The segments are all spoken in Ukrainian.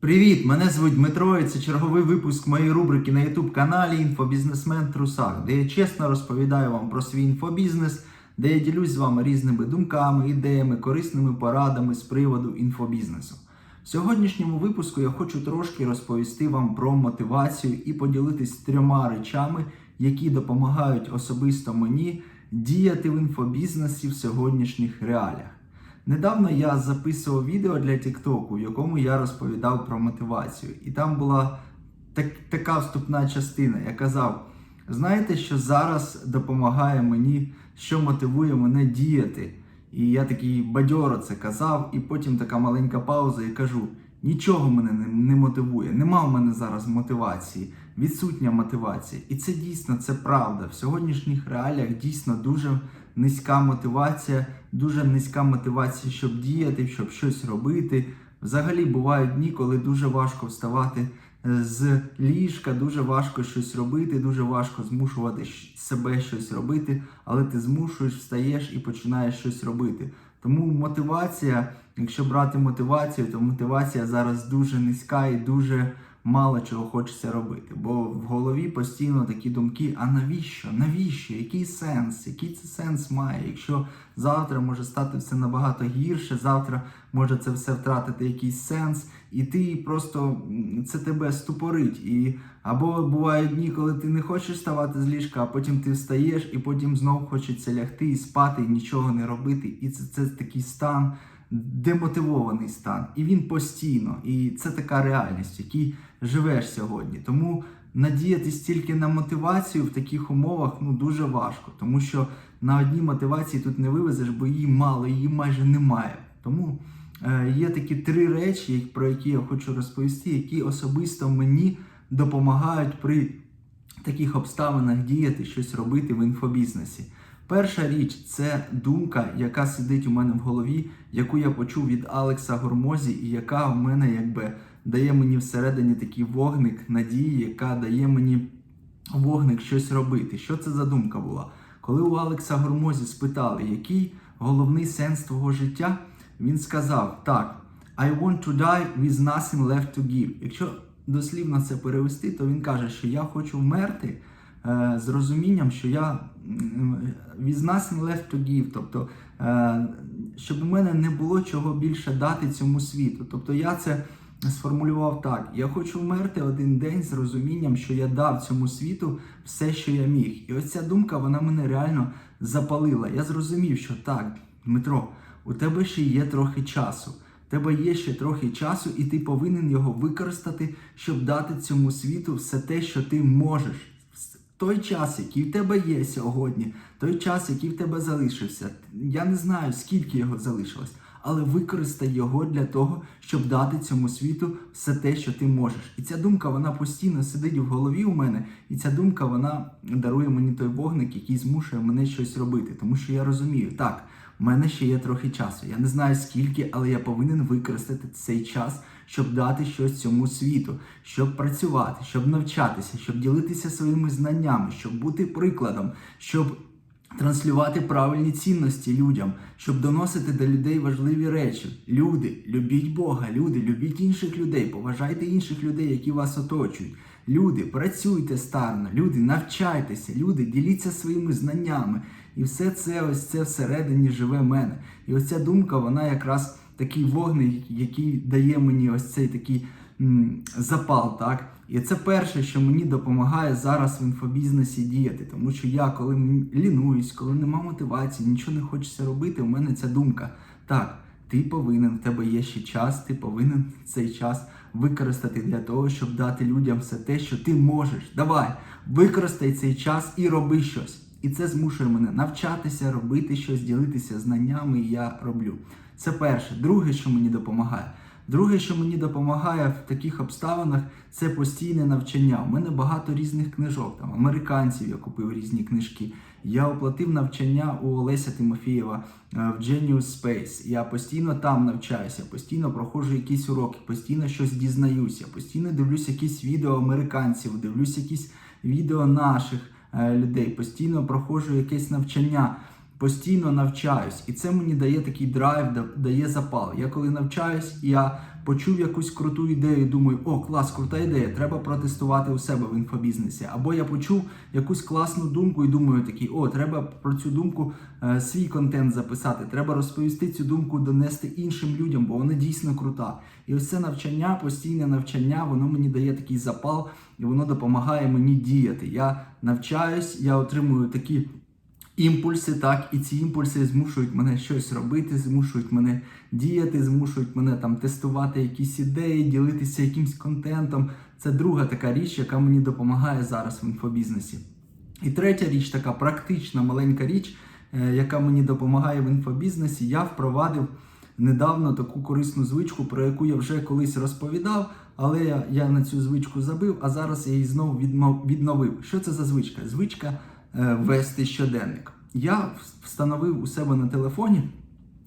Привіт! Мене звуть Дмитро. і Це черговий випуск моєї рубрики на youtube каналі Інфобізнесмен Трусак, де я чесно розповідаю вам про свій інфобізнес, де я ділюсь з вами різними думками, ідеями, корисними порадами з приводу інфобізнесу. В сьогоднішньому випуску я хочу трошки розповісти вам про мотивацію і поділитись трьома речами, які допомагають особисто мені діяти в інфобізнесі в сьогоднішніх реаліях. Недавно я записував відео для TikTok, в якому я розповідав про мотивацію. І там була так, така вступна частина. Я казав: знаєте, що зараз допомагає мені, що мотивує мене діяти. І я такий бадьоро це казав, і потім така маленька пауза і кажу: нічого мене не, не мотивує, нема в мене зараз мотивації, відсутня мотивація. І це дійсно це правда. В сьогоднішніх реаліях дійсно дуже низька мотивація, дуже низька мотивація, щоб діяти, щоб щось робити. Взагалі бувають дні, коли дуже важко вставати е, з ліжка, дуже важко щось робити, дуже важко змушувати себе щось робити, але ти змушуєш, встаєш і починаєш щось робити. Тому мотивація, якщо брати мотивацію, то мотивація зараз дуже низька і дуже мало чого хочеться робити. Бо в голові постійно такі думки: а навіщо? Навіщо? Який сенс? Який це сенс має? Якщо завтра може стати все набагато гірше, завтра може це все втратити якийсь сенс, і ти просто це тебе ступорить. І або бувають дні, коли ти не хочеш вставати з ліжка, а потім ти встаєш, і потім знов хочеться лягти і спати, і нічого не робити. І це, це такий стан, демотивований стан. І він постійно. І це така реальність, в якій живеш сьогодні. Тому надіятись тільки на мотивацію в таких умовах ну дуже важко, тому що на одній мотивації тут не вивезеш, бо її мало, її майже немає. Тому е, є такі три речі, про які я хочу розповісти, які особисто мені допомагають при таких обставинах діяти, щось робити в інфобізнесі. Перша річ це думка, яка сидить у мене в голові, яку я почув від Алекса Гормозі, і яка в мене якби дає мені всередині такий вогник надії, яка дає мені вогник щось робити. Що це за думка була? Коли у Алекса Гормозі спитали, який головний сенс твого життя, він сказав: так, I want to die with nothing left to give. Якщо дослівно це перевести, то він каже, що я хочу вмерти з розумінням, що я with nothing left to give, тобто, е, щоб у мене не було чого більше дати цьому світу. Тобто я це сформулював так: я хочу вмерти один день з розумінням, що я дав цьому світу все, що я міг. І ось ця думка вона мене реально запалила. Я зрозумів, що так, Дмитро, у тебе ще є трохи часу. У тебе є ще трохи часу, і ти повинен його використати, щоб дати цьому світу все те, що ти можеш. Той час, який в тебе є сьогодні, той час, який в тебе залишився, я не знаю, скільки його залишилось, але використай його для того, щоб дати цьому світу все те, що ти можеш. І ця думка вона постійно сидить в голові у мене, і ця думка вона дарує мені той вогник, який змушує мене щось робити. Тому що я розумію, так, в мене ще є трохи часу. Я не знаю скільки, але я повинен використати цей час, щоб дати щось цьому світу, щоб працювати, щоб навчатися, щоб ділитися своїми знаннями, щоб бути прикладом, щоб транслювати правильні цінності людям, щоб доносити до людей важливі речі. Люди, любіть Бога, люди, любіть інших людей, поважайте інших людей, які вас оточують. Люди, працюйте старно, люди, навчайтеся, люди, діліться своїми знаннями. І все це ось це всередині живе мене. І ось ця думка, вона якраз такий вогник, який дає мені ось цей такий м, запал, так? І це перше, що мені допомагає зараз в інфобізнесі діяти. Тому що я, коли лінуюсь, коли нема мотивації, нічого не хочеться робити, у мене ця думка. Так, ти повинен, в тебе є ще час, ти повинен цей час використати для того, щоб дати людям все те, що ти можеш. Давай, використай цей час і роби щось. І це змушує мене навчатися, робити щось, ділитися знаннями, і я роблю. Це перше. Друге, що мені допомагає. Друге, що мені допомагає в таких обставинах, це постійне навчання. У мене багато різних книжок, там американців я купив різні книжки. Я оплатив навчання у Олеся Тимофієва е, в Genius Space. Я постійно там навчаюся, постійно проходжу якісь уроки, постійно щось дізнаюся, постійно дивлюсь якісь відео американців, дивлюсь якісь відео наших е, людей, постійно проходжу якесь навчання. Постійно навчаюсь, і це мені дає такий драйв, дає запал. Я коли навчаюсь, я почув якусь круту ідею, думаю, о, клас, крута ідея, треба протестувати у себе в інфобізнесі. Або я почув якусь класну думку і думаю такий, о, треба про цю думку е, свій контент записати, треба розповісти цю думку, донести іншим людям, бо вона дійсно крута. І ось це навчання, постійне навчання, воно мені дає такий запал і воно допомагає мені діяти. Я навчаюсь, я отримую такі. Імпульси, так, і ці імпульси змушують мене щось робити, змушують мене діяти, змушують мене там тестувати якісь ідеї, ділитися якимсь контентом. Це друга така річ, яка мені допомагає зараз в інфобізнесі. І третя річ, така практична маленька річ, е, яка мені допомагає в інфобізнесі, я впровадив недавно таку корисну звичку, про яку я вже колись розповідав, але я, на цю звичку забив, а зараз я її знову відновив. Що це за звичка? Звичка вести щоденник. Я встановив у себе на телефоні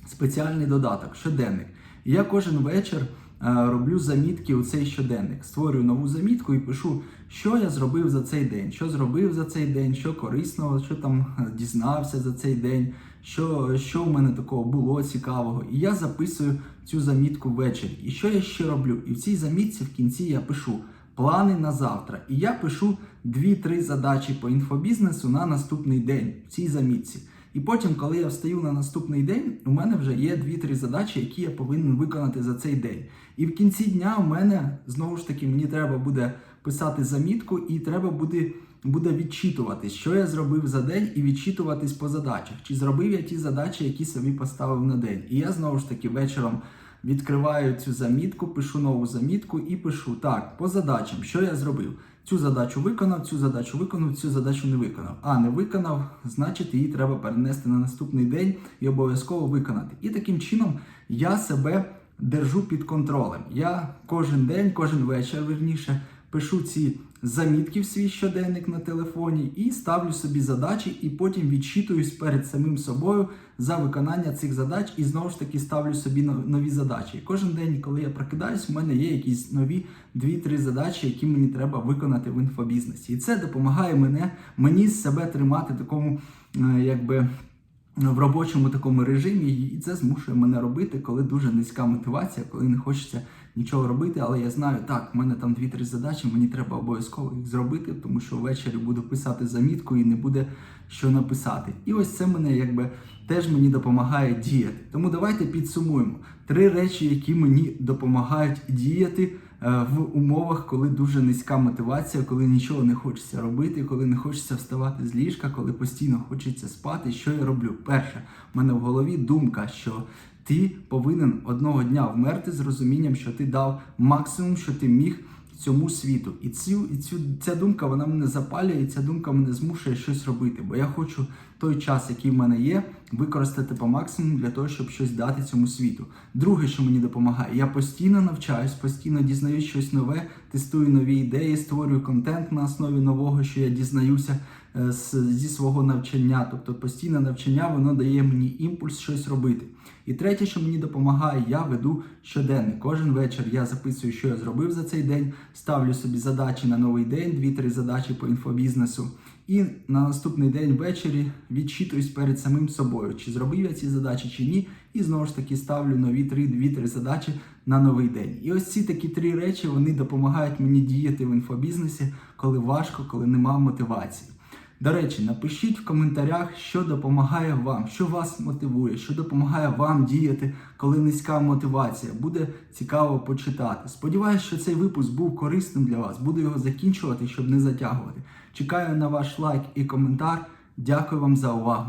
спеціальний додаток щоденник. Я кожен вечір е, роблю замітки у цей щоденник. Створюю нову замітку і пишу, що я зробив за цей день, що зробив за цей день, що корисного, що там е, дізнався за цей день, що, що в мене такого було цікавого. І я записую цю замітку ввечері. І що я ще роблю? І в цій замітці в кінці я пишу плани на завтра. І я пишу 2-3 задачі по інфобізнесу на наступний день в цій замітці. І потім, коли я встаю на наступний день, у мене вже є 2-3 задачі, які я повинен виконати за цей день. І в кінці дня у мене знову ж таки мені треба буде писати замітку, і треба буде, буде відчитувати, що я зробив за день, і відчитуватись по задачах. Чи зробив я ті задачі, які собі поставив на день. І я знову ж таки вечором відкриваю цю замітку, пишу нову замітку і пишу так, по задачам, що я зробив. Цю задачу виконав, цю задачу виконав, цю задачу не виконав. А не виконав, значить її треба перенести на наступний день і обов'язково виконати. І таким чином я себе держу під контролем. Я кожен день, кожен вечір, верніше, пишу ці замітки в свій щоденник на телефоні і ставлю собі задачі, і потім відчитуюсь перед самим собою за виконання цих задач, і знову ж таки ставлю собі нові задачі. Кожен день, коли я прокидаюсь, у мене є якісь нові 2-3 задачі, які мені треба виконати в інфобізнесі. І це допомагає мене мені себе тримати такому, е, якби в робочому такому режимі, і це змушує мене робити, коли дуже низька мотивація, коли не хочеться нічого робити. Але я знаю, так, в мене там дві-три задачі, мені треба обов'язково їх зробити, тому що ввечері буду писати замітку і не буде що написати. І ось це мене якби теж мені допомагає діяти. Тому давайте підсумуємо три речі, які мені допомагають діяти. Е, В умовах, коли дуже низька мотивація, коли нічого не хочеться робити, коли не хочеться вставати з ліжка, коли постійно хочеться спати, що я роблю? Перше, в мене в голові думка, що ти повинен одного дня вмерти з розумінням, що ти дав максимум, що ти міг цьому світу. І цю, і цю ця думка вона мене запалює, і ця думка мене змушує щось робити. Бо я хочу той час, який в мене є, використати по максимуму для того, щоб щось дати цьому світу. Друге, що мені допомагає, я постійно навчаюсь, постійно дізнаюсь щось нове, тестую нові ідеї, створюю контент на основі нового, що я дізнаюся е, зі свого навчання. Тобто постійне навчання воно дає мені імпульс щось робити. І третє, що мені допомагає, я веду щоденник. Кожен вечір я записую, що я зробив за цей день, ставлю собі задачі на новий день, дві-три задачі по інфобізнесу. І на наступний день ввечері відчитуюсь перед самим собою, чи зробив я ці задачі, чи ні. І знову ж таки ставлю нові три, дві-три задачі на новий день. І ось ці такі три речі вони допомагають мені діяти в інфобізнесі, коли важко, коли нема мотивації. До речі, напишіть в коментарях, що допомагає вам, що вас мотивує, що допомагає вам діяти, коли низька мотивація. Буде цікаво почитати. Сподіваюсь, що цей випуск був корисним для вас. Буду його закінчувати, щоб не затягувати. Чекаю на ваш лайк і коментар. Дякую вам за увагу.